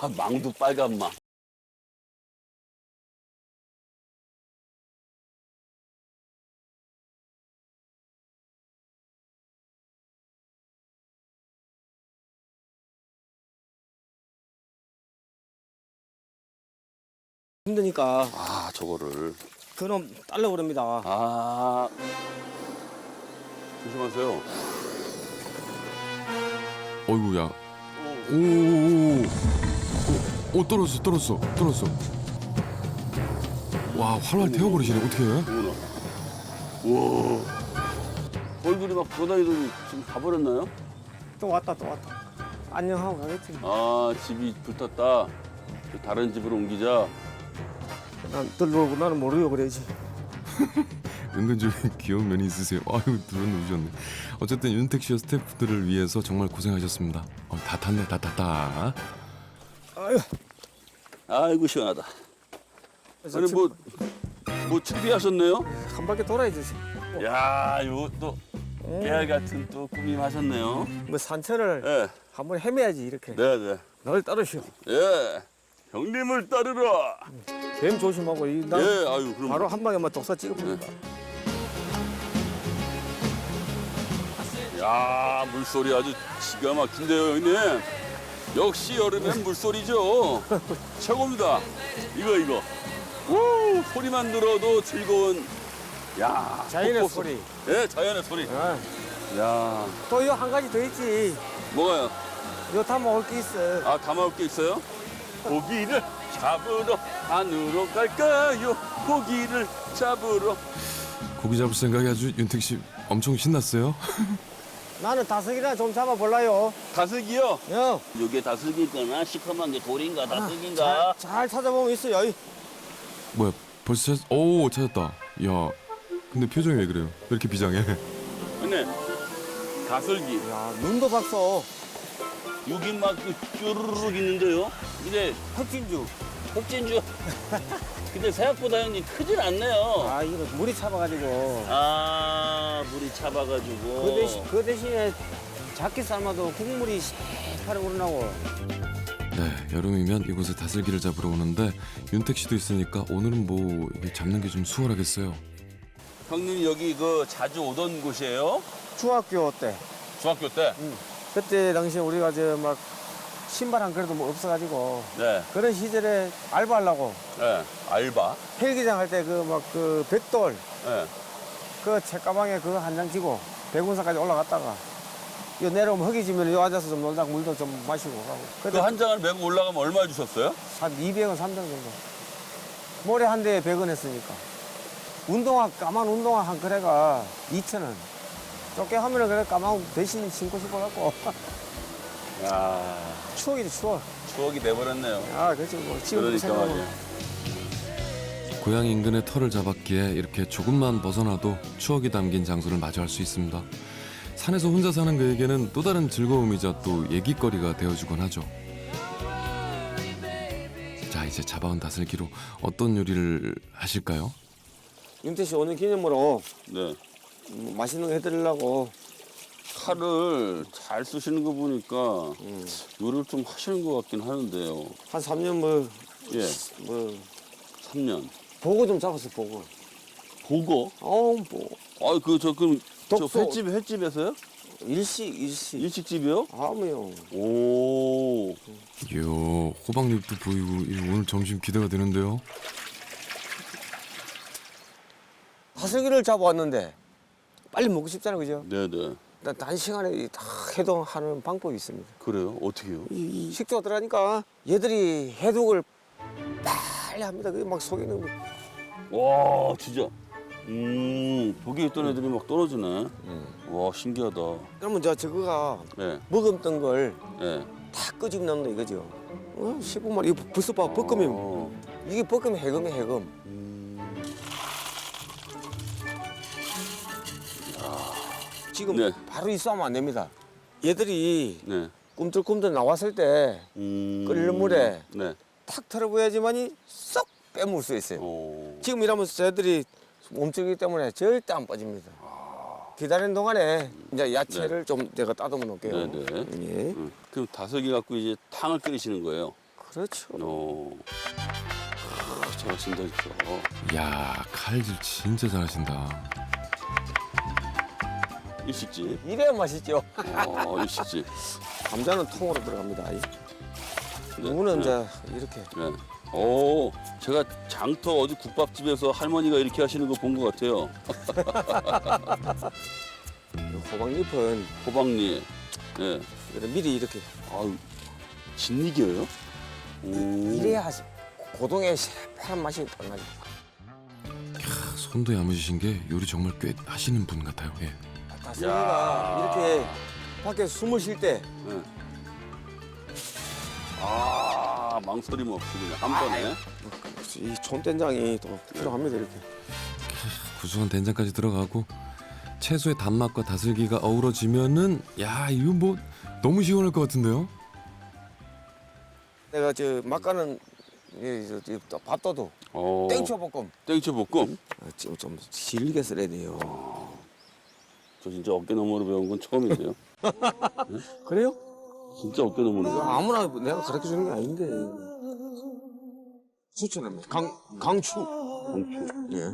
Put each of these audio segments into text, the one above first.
아, 망도 빨간 망. 힘드니까 아, 저거를. 그놈 딸려 그럽니다. 아. 조심하세요. 어이구야. 오오오. 오, 오 떨어졌어 떨어졌어 떨어졌어. 와 활활 태워버리시네 어떻게 해? 우와. 얼굴이 막 돌아다니더니 지금 가버렸나요? 또 왔다 또 왔다. 안녕하고 가겠지. 아, 집이 불탔다. 그 다른 집으로 옮기자. 난 들어오고 나는 모르고 그래야지. 은근 좀 귀여운 면이 있으세요. 아유 들었네 오셨네. 어쨌든 윤택 씨와 스태프들을 위해서 정말 고생하셨습니다. 어, 다 탔네 다 탔다. 아유. 아이고, 시원하다. 아니, 뭐, 뭐, 준비하셨네요? 한 바퀴 돌아야지. 야, 이것도 깨알 같은 또 꾸밈 하셨네요. 뭐 산천을 예, 한번 헤매야지 이렇게. 네, 네. 널 따르시오. 예. 형님을 따르라. 뱀 조심하고 이 예, 난 아유, 그럼. 바로 한 방에만 독사 찍어버린다. 야, 물소리 아주 기가 막힌데요, 형님. 역시 여름엔 물소리죠. 최고입니다. 이거, 이거. 우, 소리만 들어도 즐거운. 야, 자연의 벚꽃 소리. 예, 자연의 소리. 아, 야, 또 이거 한 가지 더 있지. 뭐가요? 이거 다 먹을 게 있어. 아, 다 먹을 게 있어요? 고기를 잡으러 안으로 갈까요? 고기를 잡으러. 고기 잡을 생각이 아주 윤택 씨 엄청 신났어요. 나는 다섯이나 좀 잡아볼라요. 다슬기요? 형, 이게 다슬기거나 시커먼 게 돌인가 잘, 다슬기인가? 잘 찾아보면 있어요. 이. 뭐야 벌써 찾... 오 찾았다. 야 근데 표정이 왜 그래요? 왜 이렇게 비장해? 형님, 다슬기. 야, 눈도 봤어. 여기 막 그 쭈르륵 있는데요. 근데 흑진주. 혹진주. 근데 생각보다 형님 크진 않네요. 아, 이거 물이 차봐가지고. 아 물이 차봐가지고. 그 대신 그 대신에 작게 삶아도 국물이 새파랗게 우러나고. 네 여름이면 이곳에 다슬기를 잡으러 오는데 윤택 씨도 있으니까 오늘은 뭐 이게 잡는 게 좀 수월하겠어요. 형님 여기 그 자주 오던 곳이에요? 중학교 때 중학교 때. 그때 당시에 우리가 저막 신발 한 그래도 뭐 없어가지고 네. 그런 시절에 알바하려고 네. 알바. 헬기장 할 때 그 막그 백돌 네. 그 책가방에 그거 한 장 지고 백운산까지 올라갔다가 요 내려오면 흙이 지면 요 앉아서 좀 놀다가 물도 좀 마시고 가고 그 그때 한 장을 메고 올라가면 얼마 주셨어요? 한 200원, 300원 정도. 모래 한 대에 100원 했으니까. 운동화, 까만 운동화 한 그래가 2,000원. 좁게 하면은 그래 까만 대신 신고 싶어갖고. 야 추억이지, 추억. 추억이 돼버렸네요. 아, 그렇지. 뭐, 지금 그러니까 생각하면. 말이에요. 고향 인근의 터를 잡았기에 이렇게 조금만 벗어나도 추억이 담긴 장소를 마주할 수 있습니다. 산에서 혼자 사는 그에게는 또 다른 즐거움이자 또 얘기거리가 되어주곤 하죠. 자 이제 잡아온 다슬기로 어떤 요리를 하실까요? 윤태 씨 오늘 기념으로 네. 뭐 맛있는 거 해드리려고. 칼을 잘 쓰시는 거 보니까 요리를 좀 하시는 것 같긴 하는데요. 한 3년 뭐, 예. 뭐, 3년. 보고 좀 잡았어, 보고. 보고? 어, 뭐. 아, 그, 저, 그럼, 저 독소. 횟집, 횟집에서요? 일식, 일식. 일식집이요? 아무요. 오. 이야 호박잎도 보이고 이 오늘 점심 기대가 되는데요. 다슬기를 잡아왔는데 빨리 먹고 싶잖아요, 그죠? 네네. 단- 단시간에 다 해동하는 방법이 있습니다. 그래요? 어떻게요? 이, 이 식초가 들어가니까 얘들이 해독을 빨리 합니다. 그게 막 속에는 뭐 와, 진짜. 음, 독에 있던 애들이 막 떨어지네. 와, 신기하다. 그러면 저 저거가 네, 먹었던 걸다 네. 끄집 넣는다 이거죠. 어? 15만 이거 벌써 봐 어. 이게 볶음 해금이 해금. 지금 네. 바로 있으면 안 됩니다. 얘들이 네. 꿈틀꿈틀 나왔을 때탁 음. 끓는 물에. 네. 털어보야지만이 쏙 빼물 수 있어요. 오. 지금 이러면서 저희들이 몸치기 때문에 절대 안 빠집니다. 기다리는 동안에 이제 야채를 좀 내가 따듬어 놓을게요. 네네. 예. 음. 그럼 다슬기 갖고 이제 탕을 끓이시는 거예요? 그렇죠. 어. 아, 잘하신다 진짜. 야 칼질 진짜 잘하신다. 일식집. 이래야 맛있죠. 어, 일식집. 감자는 통으로 들어갑니다. 이. 네, 무는 네. 이제 이렇게 네. 오, 제가 장터 어디 국밥집에서 할머니가 이렇게 하시는 거 본 것 같아요. 호박잎은 호박잎. 예. 이렇게 미리 이렇게 아유, 진이겨요? 오. 이래야 하지. 고동의 새파란 맛이 딱 나죠. 아, 손도 야무지신 게 요리 정말 꽤 하시는 분 같아요. 예. 다슬기가 이렇게 밖에 숨을 쉴때 예. 아, 망설임 없이 그냥 한 번에. 이 촌된장이 또 필요합니다 이렇게. 구수한 된장까지 들어가고 채소의 단맛과 다슬기가 어우러지면은 야 이거 뭐 너무 시원할 것 같은데요? 내가 저 막가는 이, 저, 이, 또 밥도둑 어. 땡초 볶음 땡초 볶음. 어, 좀, 좀 질게 썰어야 돼요. 저 진짜 어깨 너머로 배운 건 처음인데요. 그래요? 진짜 어깨 너머로. 배운 거. 아무나 내가 가르쳐 주는 게 아닌데. 추천합니다. 강 강추. 땡초. 예.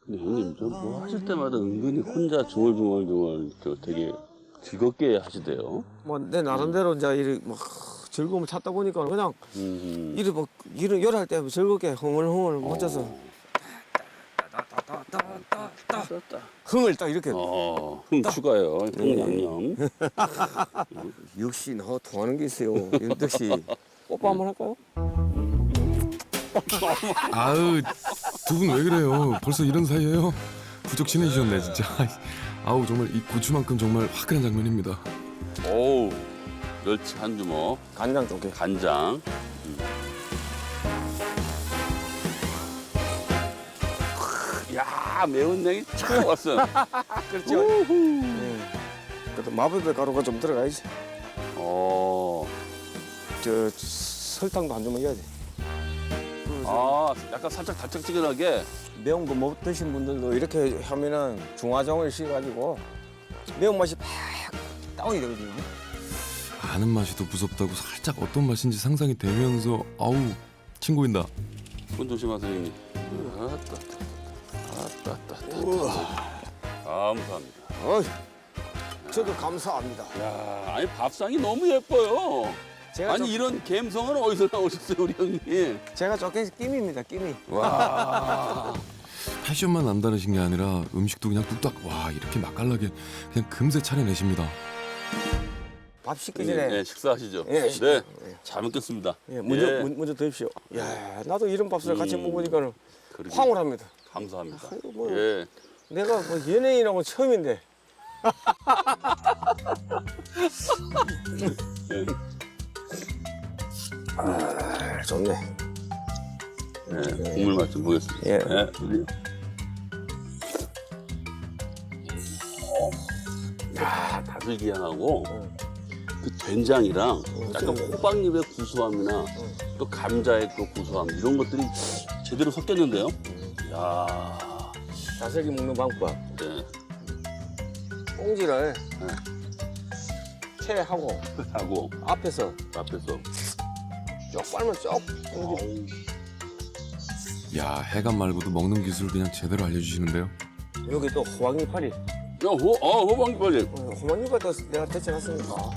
근데 형님 저뭐 하실 때마다 은근히 혼자 중얼중얼중얼 저 되게 즐겁게 하시대요. 뭐 내 나름대로 이제 이렇게 막 즐거움을 찾다 보니까 그냥 음. 일을 뭐 일을 열할 때 즐겁게 흥얼흥얼 혼자서 흥을 딱 이렇게 어, 흥 추가요. 흥 양념. 역시 너 통하는 게 있어요. 윤덕 씨 뽀뽀 한번 할까요? 아유 두 분 왜 그래요? 벌써 이런 사이에요? 부쩍 친해지셨네 진짜. 아우 정말 이 고추만큼 정말 화끈한 장면입니다. 오우. 멸치 한 주먹, 간장 쪽에 간장. 음. 야 매운 양이 참 왔어요. 그렇죠. 예. 그래도 마법의 가루가 좀 들어가야지. 어. 저 설탕도 한 줌만 해야 돼. 아 약간 살짝 달짝지근하게. 매운 거 못 드신 분들도 이렇게 하면은 중화정을 씌워가지고 매운맛이 팍 다운이 되거든요. 아는 맛이 더 무섭다고 살짝 어떤 맛인지 상상이 되면서 아우 친구인다. 손 조심하세요 형님. 아따. 감사합니다. 어, 저도 감사합니다. 야, 아니 밥상이 너무 예뻐요. 제가 아니 좀- 이런 감성은 어디서 나오셨어요, 우리 형님? 제가 조금 끼미입니다, 끼미. 와, 패션만 남다르신 게 아니라 음식도 그냥 뚝딱 와 이렇게 맛깔나게 그냥 금세 차려내십니다. 밥 식기 네, 전에 네, 식사하시죠. 예, 네. 예. 잘 먹겠습니다. 예, 먼저 예, 먼- 먼저 드십시오. 야, 나도 이런 밥을 같이 음. 먹으니까는 그러게. 황홀합니다. 감사합니다. 아이고, 뭐. 예, 내가 뭐 연예인하고 처음인데. 예. 아, 좋네. 예, 국물 맛 좀 보겠습니다. 예. 예, 우리. 야, 다슬기향하고 그 된장이랑 약간 호박잎의 구수함이나 또 감자의 또 구수함 이런 것들이 제대로 섞였는데요. 야, 다슬기 먹는 방법. 네. 꽁지를 체하고 하고 앞에서 앞에서 쭉 빨면 쭉 꽁지. 야 해감 말고도 먹는 기술 그냥 제대로 알려주시는데요. 여기 또 호박잎파리. 야, 호, 어, 호박잎 빨리. 어, 호박잎을 또 내가 데쳐놨으니까.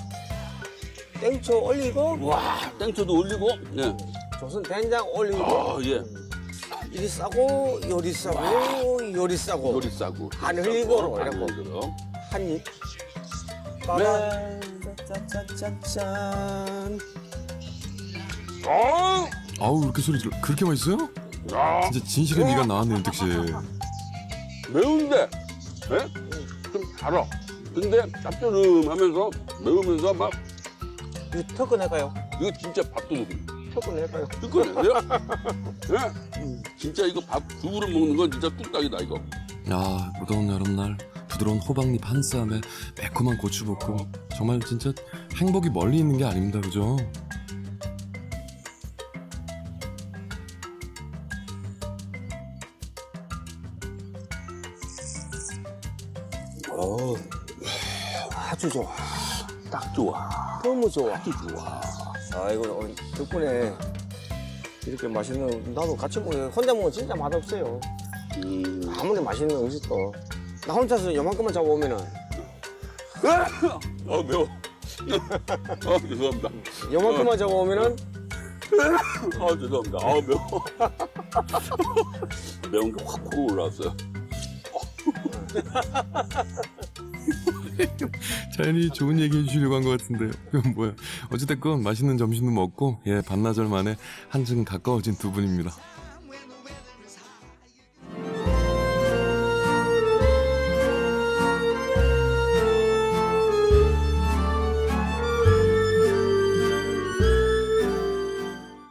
땡초 올리고 와, 땡초도 올리고, 예. 조선 된장 올리고 아, 예. 이리 싸고 요리 싸고 요리 싸고 요리 싸고. 안 흘리고 안 이러고. 흘리고. 한 입. 네. 짠짠짠짠. 아, 아우 이렇게 소리 들어 그렇게 맛있어요? 야, 진짜 진실의 미가 나왔네요 윤택 씨. 매운데, 예? 좀 달아. 근데 짭조름하면서 매우면서 막 이거 터크 낼까요? 이거 진짜 밥도둑. 터크 낼까요? 이거는데요? 예? 진짜 이거 밥 두 그릇 먹는 건 진짜 뚝딱이다 이거. 야 무더운 여름날 부드러운 호박잎 한 쌈에 매콤한 고추 볶음 정말 진짜 행복이 멀리 있는 게 아닙니다 그죠? 어, 아주 좋아. 딱 좋아. 너무 좋아. 아주 좋아. 아이고 어, 덕분에 이렇게 맛있는 나도 같이 먹어요. 혼자 먹으면 진짜 맛없어요. 음. 아무리 맛있는 음식도 나 혼자서 요만큼만 잡아오면은 아 매워. 아 죄송합니다. 요만큼만 잡아오면은 아 죄송합니다. 아 매워. 매운 게 확 올라왔어요. 자연히 좋은 얘기 해주시려고 한 것 같은데요. 그건 뭐야? 어찌됐건 맛있는 점심도 먹고 예 반나절 만에 한층 가까워진 두 분입니다.